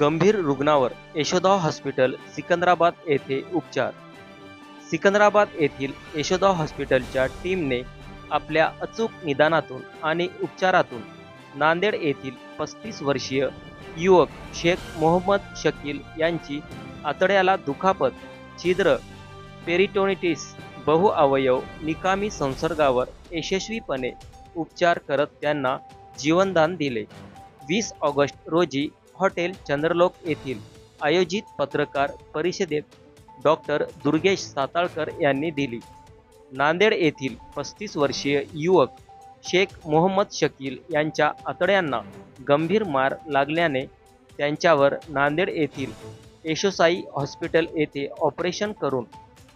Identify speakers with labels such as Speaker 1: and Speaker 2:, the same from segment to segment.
Speaker 1: गंभीर रुग्णावर यशोदा हॉस्पिटल सिकंदराबाद येथे उपचार. सिकंदराबाद येथील यशोदा हॉस्पिटलच्या टीमने आपल्या अचूक निदानातून आणि उपचारातून नांदेड येथील पस्तीस वर्षीय युवक शेख मोहम्मद शकील यांची आतड्याला दुखापत छिद्र पेरिटोनिटिस बहुअवयव निकामी संसर्गावर यशस्वीपणे उपचार करत त्यांना जीवनदान दिले. वीस ऑगस्ट रोजी हॉटेल चंद्रलोक येथील आयोजित पत्रकार परिषदेत डॉक्टर दुर्गेश साताळकर यांनी दिली. नांदेड येथील पस्तीस वर्षीय युवक शेख मोहम्मद शकील यांच्या आतड्यांना गंभीर मार लागल्याने त्यांच्यावर नांदेड येथील यशोसाई हॉस्पिटल येथे ऑपरेशन करून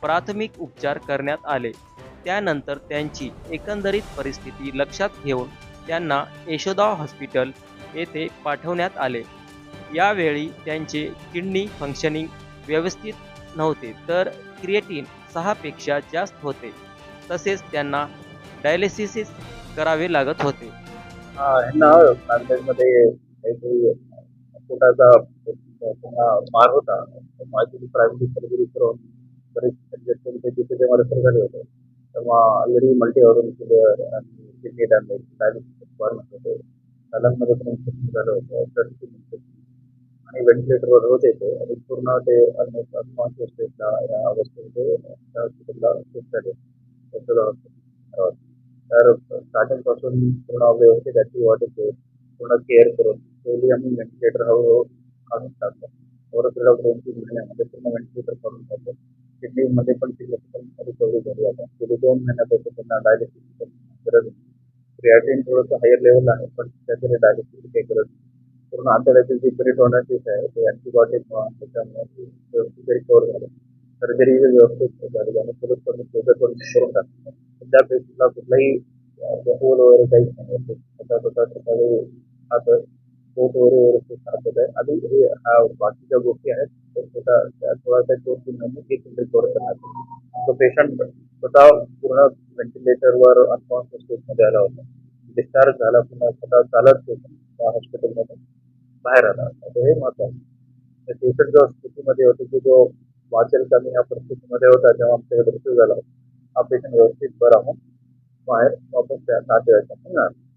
Speaker 1: प्राथमिक उपचार करण्यात आले. त्यानंतर त्यांची एकंदरीत परिस्थिती लक्षात घेऊन त्यांना यशोदा हॉस्पिटल येथे पाठवण्यात आले. यावेळी त्यांचे किडनी फंक्शनिंग व्यवस्थित नव्हते तर क्रिएटिन सहापेक्षा जास्त होते. तसेच त्यांना डायलिसिस करावे लागत होते.
Speaker 2: नांदेडमध्ये काहीतरी पोटाचा मार होता. माझी प्रायव्हेट सर्जरी करून बरेच झाले होते. तेव्हा ऑलरेडी मल्टी ऑर्गन आणि किडनी डॅमेज डायलिसिस रिक्वायरमेंट होते पण इन्फेक्शन झालं होतं. आणि व्हेंटिलेटरवर होते ते आणि पूर्ण ते कॉन्शियस अनकॉन्शियस स्टेटला या अवस्थेमध्ये. त्या हॉस्पिटलला शिफ्ट झाले यशोदा हॉस्पिटल तर स्टार्टिंगपासून पूर्ण पूर्ण होते त्याची वाटते पूर्ण केअर करून पहिली आम्ही व्हेंटिलेटर हळूहळू काढून टाकलं ओव्हर पिरियड ऑफ दोन तीन महिन्यामध्ये पूर्ण व्हेंटिलेटर काढून टाकलं किडनीमध्ये पण सिग्निफिकंट रिकव्हरी झाली आता. गेली दोन महिन्यापासून त्यांना डायलिसिस गरज क्रिएटिन थोडंसं हायर लेवलला आहे पण त्याच्याकडे डायलिसिस काही गरज नाही. पूर्ण आतड्याचे जे पेरिटोनायटिस आहे ते अँटीबायोटिक त्याच्यामुळे ती रिकवर झालं. सर्जरी व्यवस्थित झाली आणि परत पण शोधत करून टाकलं त्या पेशंटला कुठलाही होल वगैरे काहीच नाही स्वतः स्वतः सकाळी आता पोट वगैरे व्यवस्थित सापडत आहे. आणि हे हा बाकीच्या गोष्टी आहेत तर स्वतः त्या थोडासा दोन तीन महिने एक म्हणजे रिकवर करणार. तो पेशंट स्वतः पूर्ण व्हेंटिलेटरवर अनकॉन्शियस स्टेटमध्ये आला होता. डिस्चार्ज झाला पुन्हा स्वतः चालत होता त्या हॉस्पिटलमध्ये बाहेर आला. तर हे महत्वाचं पेशंट म्हणजे जेव्हा स्थितीमध्ये होतो की जो वाचेल कमी ह्या परिस्थितीमध्ये होता जेव्हा आमच्याकडे मृत्यू झाला हा पेशंट व्यवस्थित बरा होऊन बाहेर वापस त्या नातेवाईकांना मिळाला.